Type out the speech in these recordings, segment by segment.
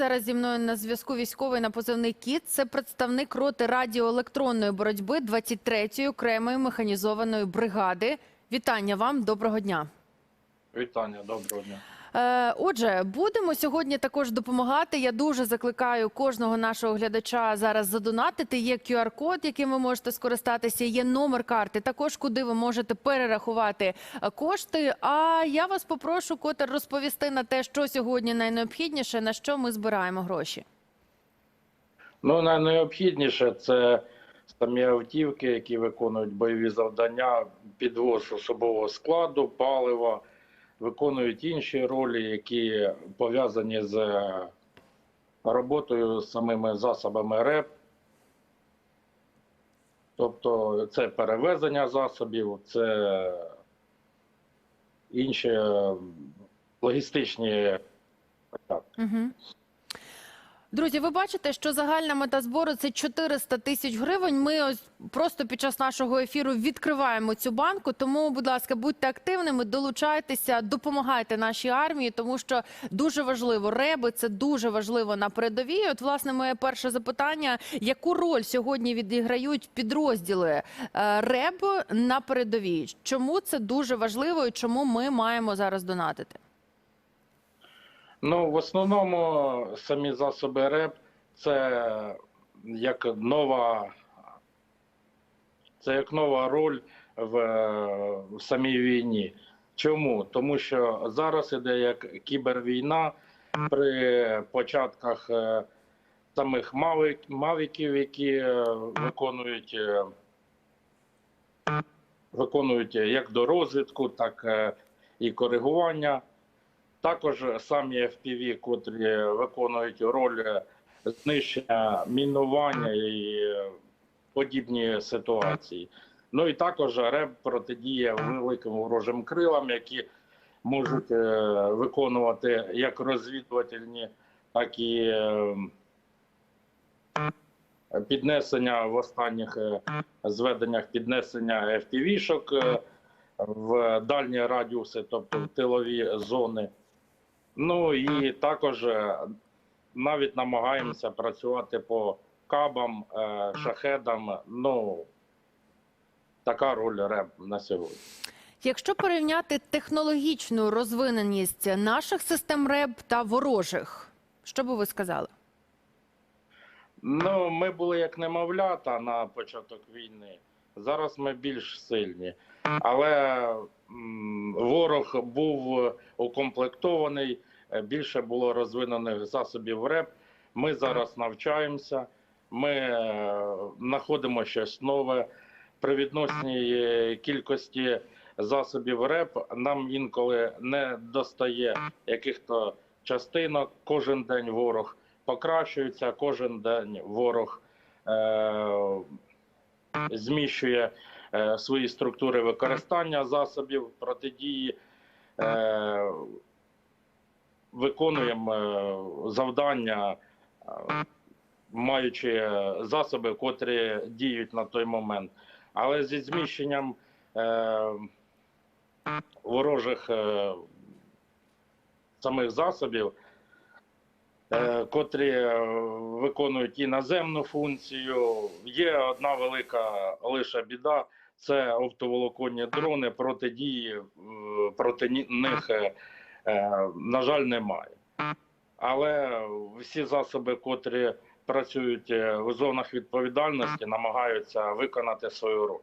Зараз зі мною на зв'язку військовий на позивний кіт. Це представник роти радіоелектронної боротьби 23-ї окремої механізованої бригади. Вітання вам, доброго дня. Вітання, доброго дня. Е, Отже, будемо сьогодні також допомагати. Я дуже закликаю кожного нашого глядача зараз задонатити. Є QR-код, яким ви можете скористатися. Є номер карти, також куди ви можете перерахувати е, кошти. А я вас попрошу, Котер, розповісти на те, що сьогодні найнеобхідніше, на що ми збираємо гроші. Ну, найнеобхідніше це самі автівки, які виконують бойові завдання, підвоз особового складу, палива, виконують інші ролі, які пов'язані з роботою з самими засобами РЕП. Тобто це перевезення засобів, це інші е, логістичні. Угу. Друзі, ви бачите, що загальна мета збору це 400 тисяч гривень. Ми ось просто під час нашого ефіру відкриваємо цю банку. Тому, будь ласка, будьте активними, долучайтеся, допомагайте нашій армії, тому що дуже важливо реби. Це дуже важливо на передовій. От, власне, моє перше запитання: яку роль сьогодні відіграють підрозділи е, РЕБ на передовій? Чому це дуже важливо і чому ми маємо зараз донатити? Ну, в основному самі засоби РЕП це як нова, це як нова роль в, в самій війні. Чому? Тому що зараз іде як кібервійна при початках е, самих мавик, мавіків, які е, виконують, е, виконують як до розвитку, так і коригування. Також самі FPV, котрі виконують роль знищення мінування і подібні ситуації. Ну і також РЕБ протидіє великим ворожим крилам, які можуть е, виконувати як розвідувальні, так і е, піднесення в останніх е, зведеннях піднесення FPV-шок е, в дальні радіуси, тобто в тилові зони. Ну і також е, навіть намагаємося працювати по кабам, е, шахедам. Ну така роль РЕБ на сьогодні. Якщо порівняти технологічну розвиненість наших систем РЕБ та ворожих, що би ви сказали? Ну, ми були як немовлята на початок війни. Зараз ми більш сильні. Але м, ворог був укомплектований, е, більше було розвинених засобів РЕП. Ми зараз навчаємося, ми е, знаходимо щось нове. При відносній е, кількості засобів РЕП нам інколи не достає яких-то частинок. Кожен день ворог покращується, кожен день ворог е, зміщує е, свої структури використання засобів протидії. Е, виконуємо е, завдання, е, маючи засоби, котрі діють на той момент. Але зі зміщенням е, ворожих е, самих засобів, е, котрі е, виконують і наземну функцію. Є одна велика лише біда. Це оптоволоконні дрони протидії проти них, на жаль, немає. Але всі засоби, котрі працюють е, в зонах відповідальності, намагаються виконати свою роль.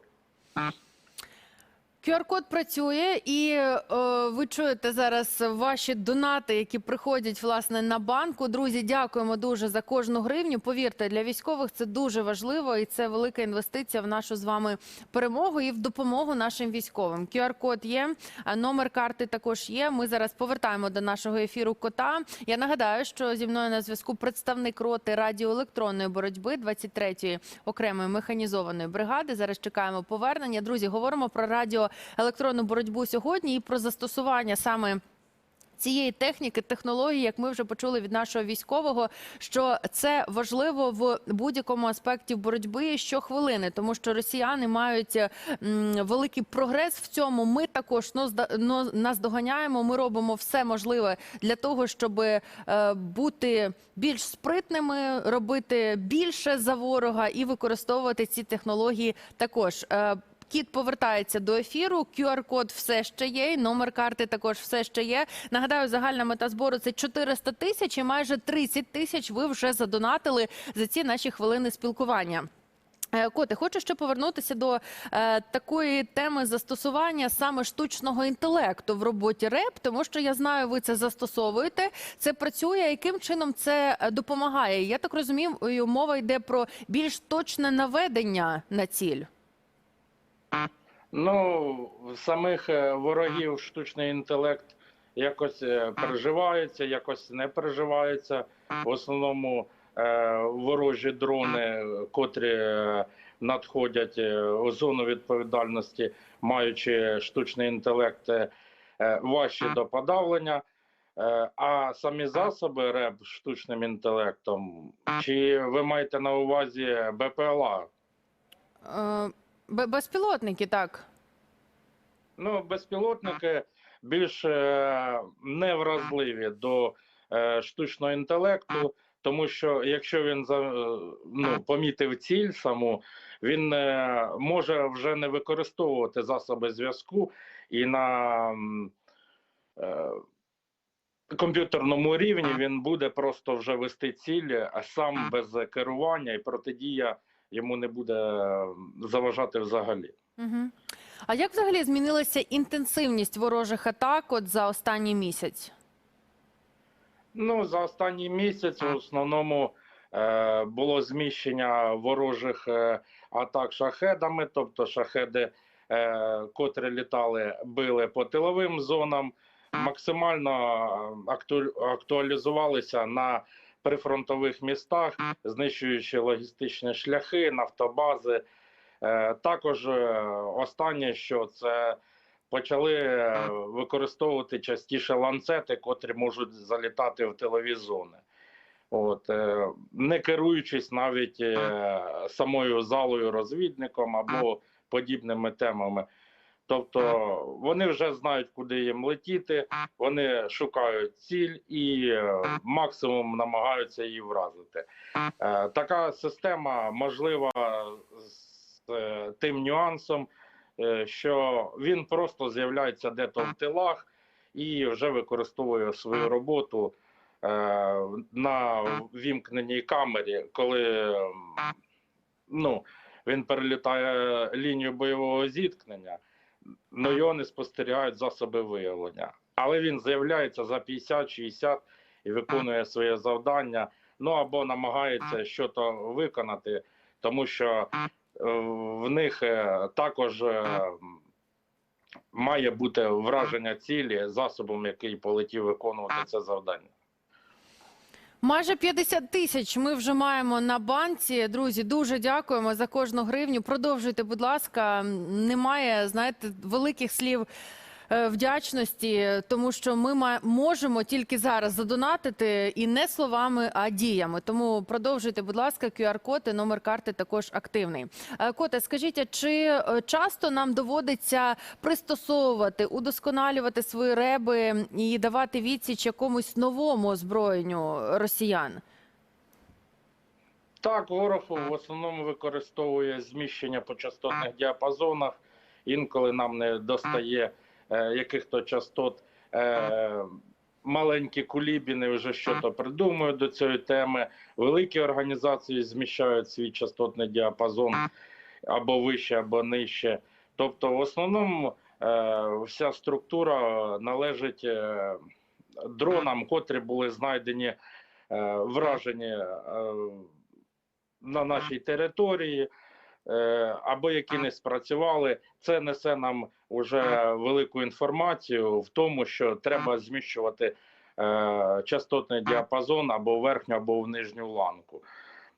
QR-код працює, і е, ви чуєте зараз ваші донати, які приходять власне на банку. Друзі, дякуємо дуже за кожну гривню. Повірте, для військових це дуже важливо, і це велика інвестиція в нашу з вами перемогу і в допомогу нашим військовим. QR-код є, номер карти також є. Ми зараз повертаємо до нашого ефіру кота. Я нагадаю, що зі мною на зв'язку представник роти радіоелектронної боротьби 23-ї окремої механізованої бригади. Зараз чекаємо повернення. Друзі, говоримо про радіоелектронну боротьбу сьогодні і про застосування саме цієї техніки, технології, як ми вже почули від нашого військового, що це важливо в будь-якому аспекті боротьби щохвилини, тому що росіяни мають великий прогрес в цьому. Ми також ну, ну, наздоганяємо. Ми робимо все можливе для того, щоб е, бути більш спритними, робити більше за ворога і використовувати ці технології також. Кіт повертається до ефіру. QR-код все ще є. Номер карти також все ще є. Нагадаю, загальна мета збору це 400 тисяч і майже 30 тисяч ви вже задонатили за ці наші хвилини спілкування. Е, Коте, хочу ще повернутися до е, такої теми застосування саме штучного інтелекту в роботі РЕП, тому що я знаю, ви це застосовуєте. Це працює. Яким чином це е, допомагає? Я так розумію, мова йде про більш точне наведення на ціль. Ну, в самих е, ворогів штучний інтелект якось е, переживається, якось не переживається. В основному е, ворожі дрони, котрі надходять у зону відповідальності, маючи штучний інтелект, важчі до подавлення. А самі засоби РЕБ штучним інтелектом, чи ви маєте на увазі БПЛА? Безпілотники, так. Ну, безпілотники більш е, невразливі до е, штучного інтелекту, тому що якщо він за, е, ну, помітив ціль саму, він е, може вже не використовувати засоби зв'язку і на е, комп'ютерному рівні він буде просто вже вести ціль, а сам без керування і протидія йому не буде заважати взагалі. Угу. А як взагалі змінилася інтенсивність ворожих атак от за останній місяць? Ну, за останній місяць в основному е, було зміщення ворожих е, атак шахедами, тобто шахеди, е, котрі літали, били по тиловим зонам, максимально е, акту- актуалізувалися на прифронтових містах, знищуючи логістичні шляхи, нафтобази. Е, також е, останнє, що це почали е, використовувати частіше ланцети, котрі можуть залітати в тилові зони. От, не керуючись навіть самою залою розвідником або подібними темами. Тобто вони вже знають, куди їм летіти, вони шукають ціль і е, максимум намагаються її вразити. Е, Така система можлива з е, тим нюансом, що він просто з'являється дето в тилах і вже використовує свою роботу на вімкненій камері, коли ну, він перелітає лінію бойового зіткнення, але його не спостерігають засоби виявлення. Але він з'являється за 50-60 і виконує своє завдання, ну або намагається щось виконати, тому що е, в них е, також е, має бути враження цілі засобом, який полетів виконувати це завдання. Майже 50 тисяч ми вже маємо на банці. Друзі, дуже дякуємо за кожну гривню. Продовжуйте, будь ласка. Немає, знаєте, великих слів вдячності, тому що ми можемо тільки зараз задонатити і не словами, а діями. Тому продовжуйте, будь ласка, QR-код і номер карти також активний. Е, Коте, скажіть, чи е, часто нам доводиться пристосовувати, удосконалювати свої реби і давати відсіч якомусь новому озброєнню росіян? Так, ворог в основному використовує зміщення по частотних діапазонах. Інколи нам не достає е, яких-то частот. Е, маленькі кулібіни вже щось придумують до цієї теми. Великі організації зміщають свій частотний діапазон або вище, або нижче. Тобто, в основному е, вся структура належить е, дронам, котрі були знайдені е, вражені е, на нашій території, е, або які не спрацювали. Це несе нам вже велику інформацію в тому, що треба зміщувати е, частотний діапазон або в верхню, або в нижню ланку.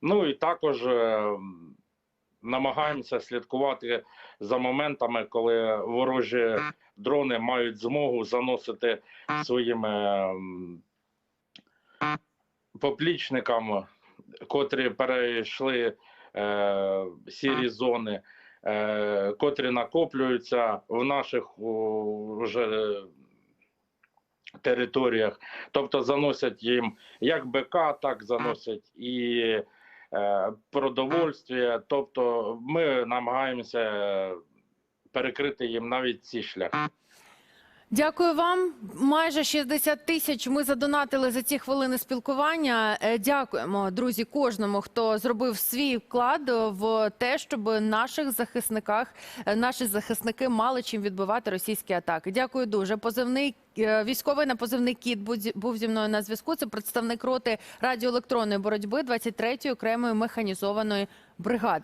Ну і також е, намагаємося слідкувати за моментами, коли ворожі дрони мають змогу заносити своїм ем, поплічникам, котрі перейшли е, сірі зони, е, котрі накоплюються в наших вже територіях. Тобто заносять їм як БК, так заносять і е, продовольствие. Тобто ми намагаємося перекрити їм навіть ці шляхи. Дякую вам. Майже 60 тисяч ми задонатили за ці хвилини спілкування. Е, Дякуємо, друзі, кожному, хто зробив свій вклад в те, щоб наших захисниках, е, наші захисники мали чим відбивати російські атаки. Дякую дуже. Позивний е, військовий на позивний кіт був зі- мною на зв'язку. Це представник роти радіоелектронної боротьби 23-ї окремої механізованої бригади.